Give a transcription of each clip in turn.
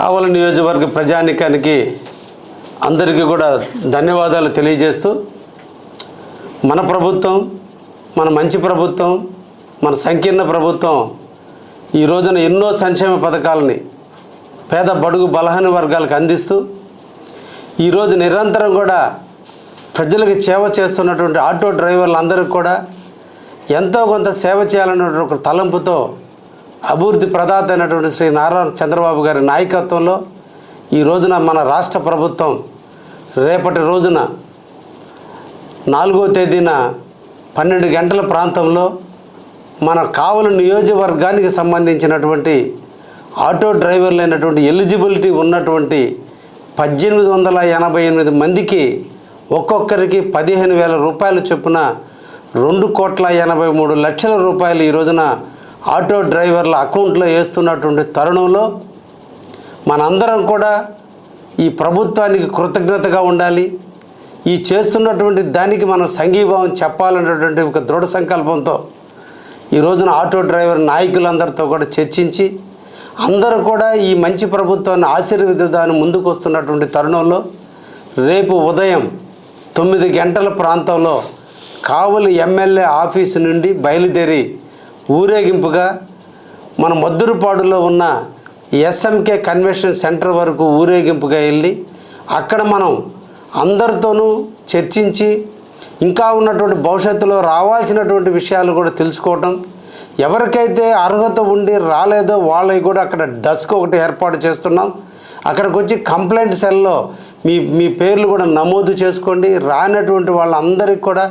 కావల నియోజకవర్గ ప్రజానికానికి అందరికీ కూడా ధన్యవాదాలు తెలియజేస్తూ మన ప్రభుత్వం మన మంచి ప్రభుత్వం మన సంకీర్ణ ప్రభుత్వం ఈ రోజున ఎన్నో సంక్షేమ పథకాలని పేద బడుగు బలహీన వర్గాలకు అందిస్తూ ఈరోజు నిరంతరం కూడా ప్రజలకు సేవ చేస్తున్నటువంటి ఆటో డ్రైవర్లందరికీ కూడా ఎంతో కొంత సేవ చేయాలన్నటువంటి ఒక తలంపుతో అభివృద్ధి ప్రదాత అయినటువంటి శ్రీ నారా చంద్రబాబు గారి నాయకత్వంలో ఈ రోజున మన రాష్ట్ర ప్రభుత్వం రేపటి రోజున నాలుగో తేదీన పన్నెండు గంటల ప్రాంతంలో మన కావలి నియోజకవర్గానికి సంబంధించినటువంటి ఆటో డ్రైవర్లు అయినటువంటి ఎలిజిబిలిటీ ఉన్నటువంటి పద్దెనిమిది వందల ఎనభై ఎనిమిది మందికి ఒక్కొక్కరికి పదిహేను వేల రూపాయల చొప్పున రెండు కోట్ల ఎనభై మూడు లక్షల రూపాయలు ఈ రోజున ఆటో డ్రైవర్ల అకౌంట్లో వేస్తున్నటువంటి తరుణంలో మనందరం కూడా ఈ ప్రభుత్వానికి కృతజ్ఞతగా ఉండాలి. ఈ చేస్తున్నటువంటి దానికి మనం సంఘీభావం చెప్పాలన్నటువంటి ఒక దృఢ సంకల్పంతో ఈ రోజున ఆటో డ్రైవర్ నాయకులందరితో కూడా చర్చించి అందరూ కూడా ఈ మంచి ప్రభుత్వాన్ని ఆశీర్వదిద్దాన్ని ముందుకు వస్తున్నటువంటి తరుణంలో రేపు ఉదయం తొమ్మిది గంటల ప్రాంతంలో కావలి ఎమ్మెల్యే ఆఫీసు నుండి బయలుదేరి ఊరేగింపుగా మన మద్దురుపాడులో ఉన్న ఎస్ఎంకే కన్వెన్షన్ సెంటర్ వరకు ఊరేగింపుగా వెళ్ళి అక్కడ మనం అందరితోనూ చర్చించి ఇంకా ఉన్నటువంటి భవిష్యత్తులో రావాల్సినటువంటి విషయాలు కూడా తెలుసుకోవటం. ఎవరికైతే అర్హత ఉండి రాలేదో వాళ్ళకి కూడా అక్కడ డస్క్ ఒకటి ఏర్పాటు చేస్తున్నాం. అక్కడికి వచ్చి కంప్లైంట్ సెల్లో మీ మీ పేర్లు కూడా నమోదు చేసుకోండి. రానటువంటి వాళ్ళందరికీ కూడా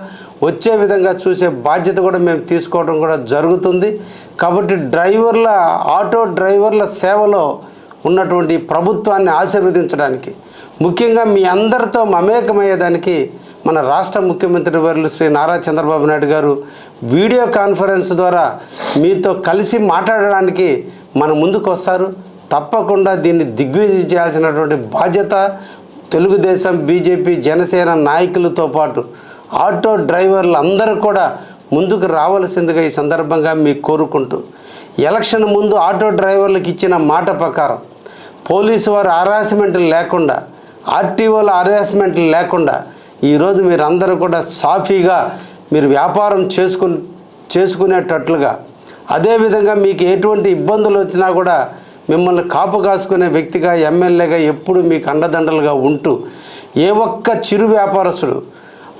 వచ్చే విధంగా చూసే బాధ్యత కూడా మేము తీసుకోవడం కూడా జరుగుతుంది. కాబట్టి డ్రైవర్ల ఆటో డ్రైవర్ల సేవలో ఉన్నటువంటి ప్రభుత్వాన్ని ఆశీర్వదించడానికి ముఖ్యంగా మీ అందరితో మమేకమయ్యేదానికి మన రాష్ట్ర ముఖ్యమంత్రి వర్యులు శ్రీ నారా చంద్రబాబు నాయుడు గారు వీడియో కాన్ఫరెన్స్ ద్వారా మీతో కలిసి మాట్లాడడానికి మన ముందుకు వస్తారు తప్పకుండా దీన్ని దిగ్విజయం చేయాల్సినటువంటి బాధ్యత తెలుగుదేశం బీజేపీ జనసేన నాయకులతో పాటు ఆటో డ్రైవర్లు అందరూ కూడా ముందుకు రావాల్సిందిగా ఈ సందర్భంగా మీకు కోరుకుంటూ ఎలక్షన్ ముందు ఆటో డ్రైవర్లకు ఇచ్చిన మాట ప్రకారం పోలీసు వారి హరాస్మెంట్లు లేకుండా ఆర్టీఓల హరాస్మెంట్లు లేకుండా ఈరోజు మీరు అందరూ కూడా సాఫీగా మీరు వ్యాపారం చేసుకుని చేసుకునేటట్లుగా అదేవిధంగా మీకు ఎటువంటి ఇబ్బందులు వచ్చినా కూడా మిమ్మల్ని కాపు కాసుకునే వ్యక్తిగా ఎమ్మెల్యేగా ఎప్పుడు మీకు అండదండలుగా ఉంటూ ఏ ఒక్క చిరు వ్యాపారస్తుడు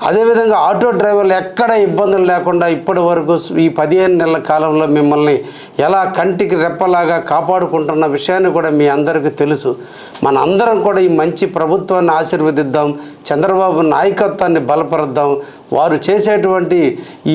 అదేవిధంగా ఆటో డ్రైవర్లు ఎక్కడ ఇబ్బందులు లేకుండా ఇప్పటి వరకు ఈ పదిహేను నెలల కాలంలో మిమ్మల్ని ఎలా కంటికి రెప్పలాగా కాపాడుకుంటున్న విషయాన్ని కూడా మీ అందరికీ తెలుసు. మన అందరం కూడా ఈ మంచి ప్రభుత్వాన్ని ఆశీర్వదిద్దాం చంద్రబాబు నాయకత్వాన్ని బలపరుద్దాం. వారు చేసేటువంటి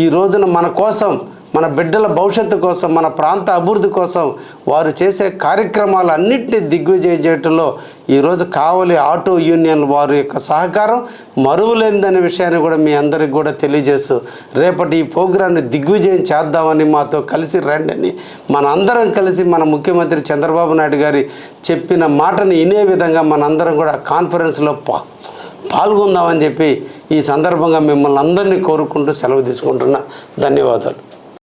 ఈ రోజున మన కోసం మన బిడ్డల భవిష్యత్తు కోసం మన ప్రాంత అభివృద్ధి కోసం వారు చేసే కార్యక్రమాలు అన్నింటినీ దిగ్విజయం చేయటంలో ఈరోజు కావలి ఆటో యూనియన్ వారి యొక్క సహకారం మరువలేనిదనే విషయాన్ని కూడా మీ అందరికి కూడా తెలియజేస్తూ రేపటి ఈ ప్రోగ్రాన్ని దిగ్విజయం చేద్దామని మాతో కలిసి రండి మన అందరం కలిసి మన ముఖ్యమంత్రి చంద్రబాబు నాయుడు గారి చెప్పిన మాటని వినే విధంగా మనందరం కూడా కాన్ఫరెన్స్లో పా పాల్గొందామని చెప్పి ఈ సందర్భంగా మిమ్మల్ని అందరినీ కోరుకుంటూ సెలవు తీసుకుంటున్నా. ధన్యవాదాలు.